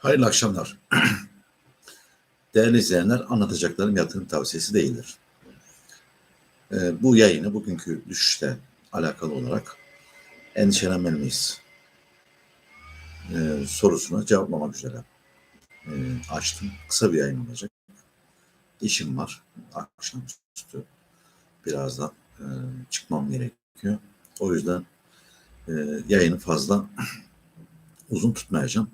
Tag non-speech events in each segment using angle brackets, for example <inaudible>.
Hayırlı akşamlar. <clears throat> Değerli izleyenler, anlatacaklarım yatırım tavsiyesi değildir. Ee, bu yayını bugünkü düşüşle alakalı olarak endişelenmeli miyiz? Ee, sorusuna cevaplamak üzere e, açtım. Kısa bir yayın olacak. İşim var. Akşamüstü birazdan e, çıkmam gerekiyor. O yüzden e, yayını fazla <clears throat> uzun tutmayacağım.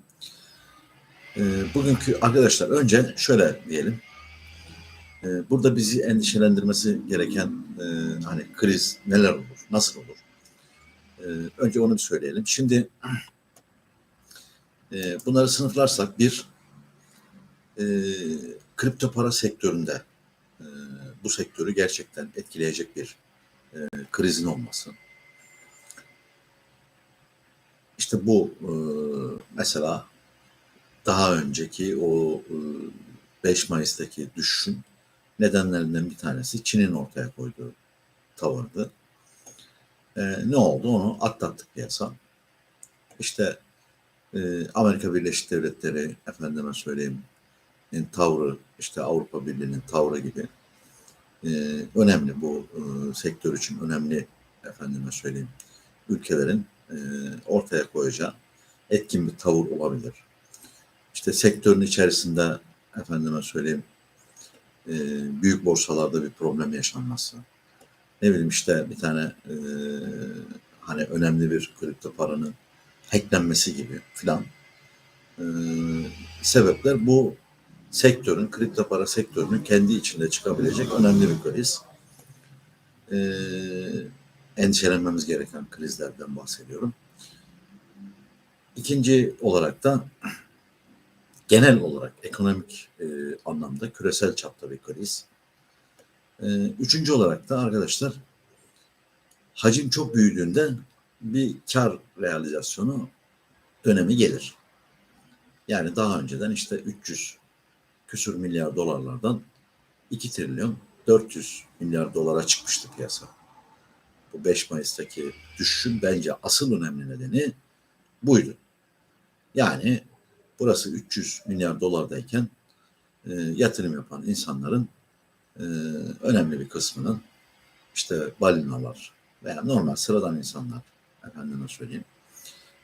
E, bugünkü arkadaşlar önce şöyle diyelim. E, burada bizi endişelendirmesi gereken e, hani kriz neler olur, nasıl olur? E, önce onu bir söyleyelim. Şimdi e, bunları sınıflarsak bir e, kripto para sektöründe bu sektörü gerçekten etkileyecek bir krizin olması. İşte bu mesela daha önceki o e, 5 Mayıs'taki düşüşün nedenlerinden bir tanesi Çin'in ortaya koyduğu tavırdı. E, ne oldu? Onu atlattık piyasa. İşte e, Amerika Birleşik Devletleri efendime söyleyeyim tavrı, işte Avrupa Birliği'nin tavrı gibi e, önemli bu e, sektör için önemli efendime söyleyeyim ülkelerin e, ortaya koyacağı etkin bir tavır olabilir. İşte sektörün içerisinde efendime söyleyeyim e, büyük borsalarda bir problem yaşanması. Ne bileyim işte bir tane e, hani önemli bir kripto paranın hacklenmesi gibi filan e, sebepler bu sektörün, kripto para sektörünün kendi içinde çıkabilecek önemli bir kriz. E, endişelenmemiz gereken krizlerden bahsediyorum. İkinci olarak da genel olarak ekonomik e, anlamda küresel çapta bir kriz. E, üçüncü olarak da arkadaşlar hacim çok büyüdüğünde bir kar realizasyonu dönemi gelir. Yani daha önceden işte 300 küsür milyar dolarlardan 2 trilyon 400 milyar dolara çıkmıştı piyasa. Bu 5 Mayıs'taki düşüşün bence asıl önemli nedeni buydu. Yani burası 300 milyar dolardayken e, yatırım yapan insanların e, önemli bir kısmının işte balinalar veya normal sıradan insanlar efendime söyleyeyim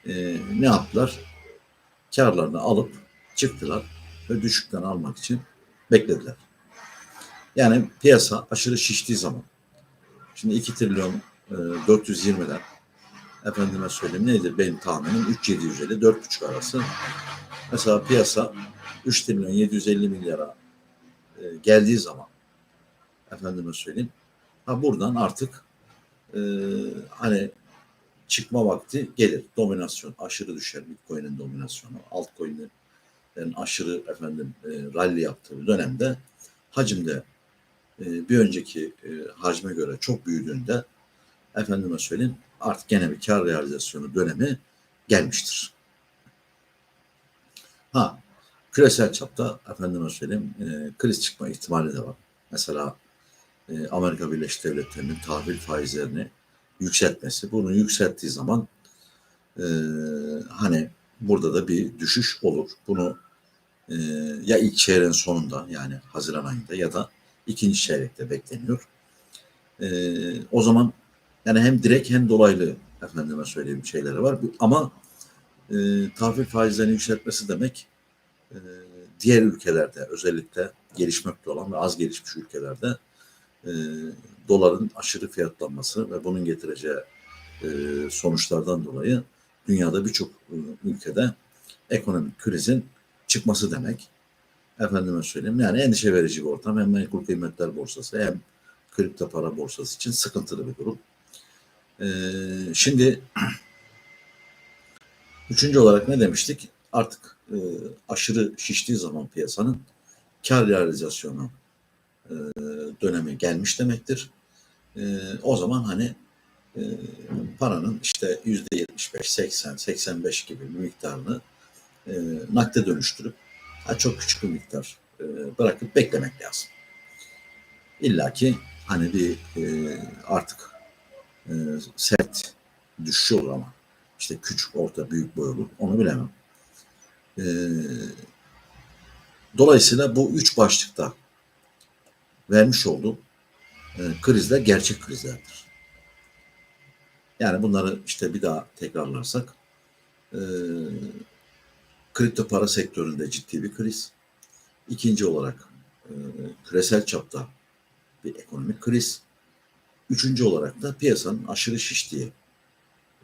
e, ne yaptılar? Karlarını alıp çıktılar ve düşükten almak için beklediler. Yani piyasa aşırı şiştiği zaman şimdi 2 trilyon e, 420'den efendime söyleyeyim neydi benim tahminim 3750 4,5 arası. Mesela piyasa 3 trilyon 750 milyara e, geldiği zaman efendime söyleyeyim ha buradan artık e, hani çıkma vakti gelir. Dominasyon aşırı düşer Bitcoin'in dominasyonu. Altcoin'in aşırı efendim e, rally yaptığı dönemde hacimde e, bir önceki e, hacme göre çok büyüdüğünde efendime söyleyeyim artık gene bir kar realizasyonu dönemi gelmiştir. Ha küresel çapta efendime söyleyeyim e, kriz çıkma ihtimali de var. Mesela e, Amerika Birleşik Devletleri'nin tahvil faizlerini yükseltmesi. Bunu yükselttiği zaman e, hani burada da bir düşüş olur. Bunu e, ya ilk çeyreğin sonunda yani Haziran ayında ya da ikinci çeyrekte bekleniyor. E, o zaman yani hem direkt hem dolaylı efendime söyleyeyim şeyleri var. Ama e, tahvil faizlerini yükseltmesi demek e, diğer ülkelerde özellikle gelişmekte olan ve az gelişmiş ülkelerde e, doların aşırı fiyatlanması ve bunun getireceği e, sonuçlardan dolayı dünyada birçok e, ülkede ekonomik krizin çıkması demek. Efendime söyleyeyim yani endişe verici bir ortam hem menkul kıymetler borsası hem kripto para borsası için sıkıntılı bir durum. Ee, şimdi <clears throat> üçüncü olarak ne demiştik? Artık e, aşırı şiştiği zaman piyasanın kar realizasyonu e, dönemi gelmiş demektir. E, o zaman hani e, paranın işte yüzde 75, 80, 85 gibi bir miktarını e, nakde dönüştürüp ha, çok küçük bir miktar e, bırakıp beklemek lazım. İlla ki hani bir e, artık e, sert düşüş olur ama işte küçük, orta, büyük boy olur onu bilemem. E, dolayısıyla bu üç başlıkta vermiş olduğum e, krizler gerçek krizlerdir. Yani bunları işte bir daha tekrarlarsak e, kripto para sektöründe ciddi bir kriz. İkinci olarak e, küresel çapta bir ekonomik kriz. Üçüncü olarak da piyasanın aşırı şiştiği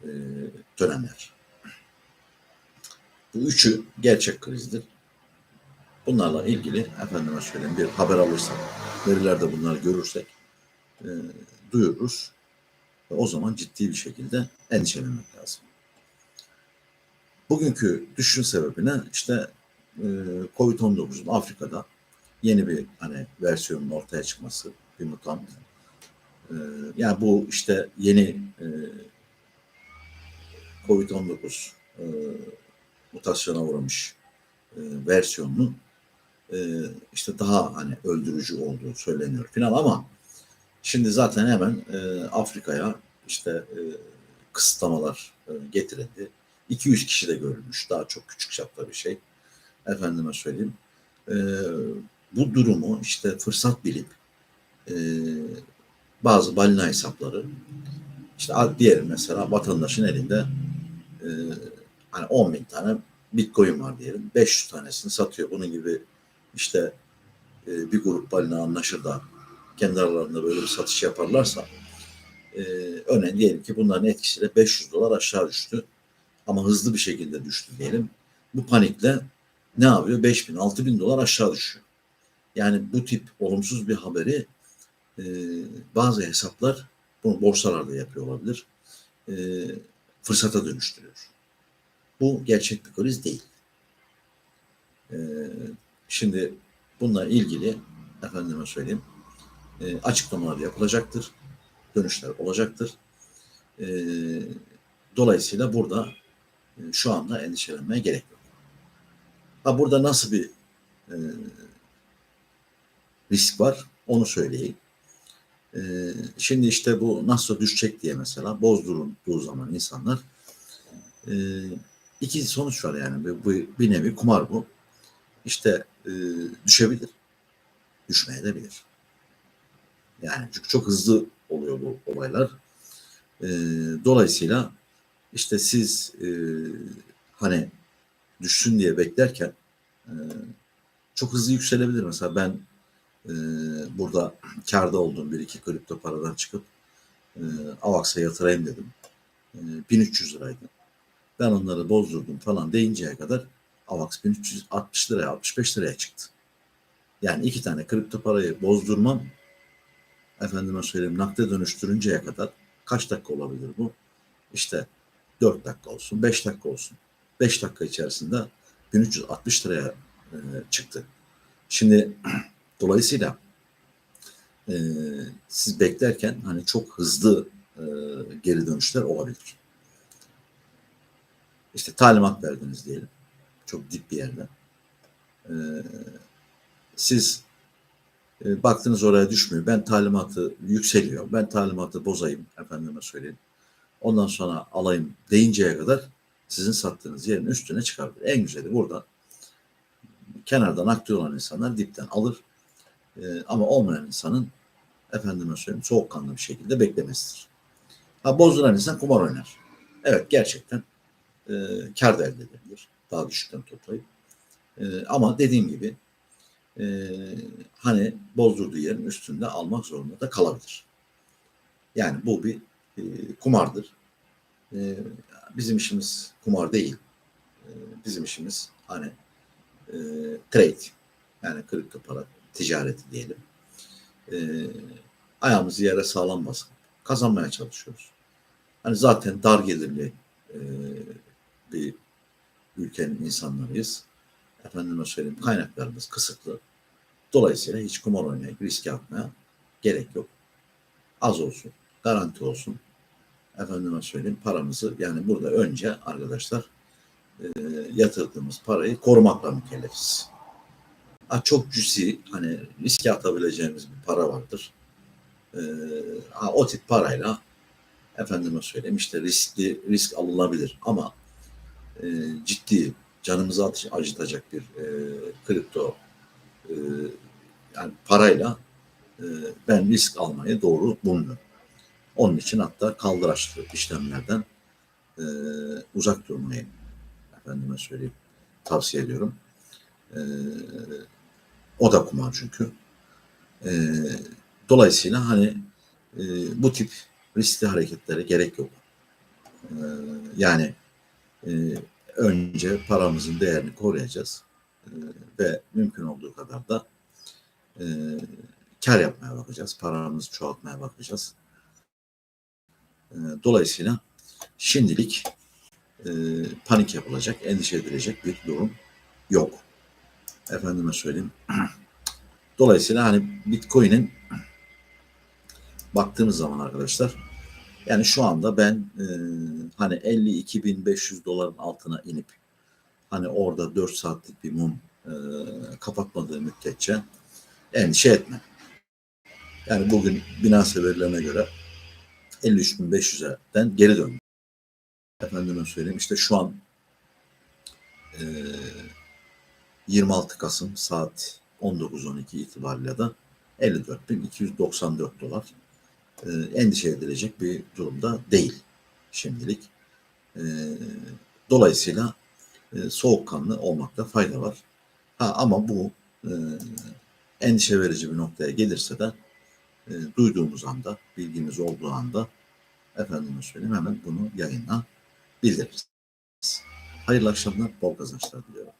e, dönemler. Bu üçü gerçek krizdir. Bunlarla ilgili efendime söyleyeyim bir haber alırsak, verilerde bunları görürsek e, duyururuz. Ve o zaman ciddi bir şekilde endişelenmek lazım. Bugünkü düşün sebebine işte e, Covid-19'un Afrika'da yeni bir hani versiyonun ortaya çıkması, bir mutant. E, yani bu işte yeni e, Covid-19 e, mutasyona uğramış e, versiyonunun e, işte daha hani öldürücü olduğu söyleniyor falan ama şimdi zaten hemen e, Afrika'ya işte e, kısıtlamalar e, getirildi. 200 kişi de görülmüş. Daha çok küçük çapta bir şey. Efendime söyleyeyim. E, bu durumu işte fırsat bilip e, bazı balina hesapları işte diyelim mesela vatandaşın elinde e, hani 10 bin tane bitcoin var diyelim. 500 tanesini satıyor. Bunun gibi işte e, bir grup balina anlaşır da kendi aralarında böyle bir satış yaparlarsa e, örneğin diyelim ki bunların etkisiyle 500 dolar aşağı düştü. Ama hızlı bir şekilde düştü diyelim. Bu panikle ne yapıyor? 5000, 6000 dolar aşağı düşüyor. Yani bu tip olumsuz bir haberi e, bazı hesaplar bunu borsalarda yapıyor olabilir. E, fırsata dönüştürüyor. Bu gerçek bir kriz değil. E, şimdi bununla ilgili efendime söyleyeyim e, açıklamalar yapılacaktır. Dönüşler olacaktır. E, dolayısıyla burada e, şu anda endişelenmeye gerek yok. Ha burada nasıl bir e, risk var onu söyleyeyim. E, şimdi işte bu nasıl düşecek diye mesela bozdurulduğu zaman insanlar e, iki sonuç var yani bu, bu bir nevi kumar bu. İşte e, düşebilir, düşmeye de bilir. Yani çünkü çok hızlı oluyor bu olaylar. E, dolayısıyla işte siz e, hani düşsün diye beklerken e, çok hızlı yükselebilir. Mesela ben e, burada karda olduğum bir iki kripto paradan çıkıp e, Avax'a yatırayım dedim. E, 1300 liraydı. Ben onları bozdurdum falan deyinceye kadar Avax 1360 liraya 65 liraya çıktı. Yani iki tane kripto parayı bozdurmam efendime söyleyeyim nakde dönüştürünceye kadar kaç dakika olabilir bu? İşte 4 dakika olsun, 5 dakika olsun. 5 dakika içerisinde 1360 liraya e, çıktı. Şimdi <clears throat> dolayısıyla e, siz beklerken hani çok hızlı e, geri dönüşler olabilir. İşte talimat verdiniz diyelim. Çok dip bir yerde. E, siz e, baktınız oraya düşmüyor. Ben talimatı yükseliyor. Ben talimatı bozayım efendime söyleyeyim. Ondan sonra alayım deyinceye kadar sizin sattığınız yerin üstüne çıkardır. En güzeli burada kenardan aktif olan insanlar dipten alır. E, ama olmayan insanın efendime söyleyeyim soğukkanlı bir şekilde beklemesidir. Ha bozduran insan kumar oynar. Evet gerçekten e, kar da elde edebilir. Daha düşükten toplayıp. E, ama dediğim gibi e, hani bozdurduğu yerin üstünde almak zorunda da kalabilir. Yani bu bir e, kumardır. E, bizim işimiz kumar değil. E, bizim işimiz hani e, trade yani kripto para ticareti diyelim. E, ayağımızı yere sağlam basıp kazanmaya çalışıyoruz. Hani zaten dar gelirli e, bir ülkenin insanlarıyız. Efendime söyleyeyim kaynaklarımız kısıtlı. Dolayısıyla hiç kumar oynayıp riske atmaya gerek yok. Az olsun, garanti olsun. Efendime söyleyeyim paramızı yani burada önce arkadaşlar e, yatırdığımız parayı korumakla mükellefiz. Çok cüzi hani riske atabileceğimiz bir para vardır. E, o tip parayla efendime söyleyeyim işte riskli risk alınabilir ama e, ciddi canımızı acı- acıtacak bir e, kripto e, yani parayla e, ben risk almayı doğru bulmuyorum. Onun için hatta kaldıraçlı işlemlerden e, uzak durmayı efendime söyleyeyim tavsiye ediyorum. E, o da kumar çünkü. E, dolayısıyla hani e, bu tip riskli hareketlere gerek yok. E, yani e, önce paramızın değerini koruyacağız E, ve mümkün olduğu kadar da e, kar yapmaya bakacağız. Paramızı çoğaltmaya bakacağız. E, dolayısıyla şimdilik e, panik yapılacak, endişe edilecek bir durum yok. Efendime söyleyeyim. Dolayısıyla hani Bitcoin'in baktığımız zaman arkadaşlar yani şu anda ben e, hani 52.500 doların altına inip hani orada 4 saatlik bir mum e, kapatmadığı müddetçe endişe etme. Yani bugün Binance verilerine göre 53.500'den geri döndü. Efendime söyleyeyim işte şu an e, 26 Kasım saat 19.12 itibariyle de 54.294 dolar e, endişe edilecek bir durumda değil şimdilik. E, dolayısıyla e, soğukkanlı olmakta fayda var. Ha, ama bu e, endişe verici bir noktaya gelirse de e, duyduğumuz anda, bilgimiz olduğu anda efendime söyleyeyim hemen bunu yayına bildiririz. Hayırlı akşamlar, bol kazançlar diliyorum.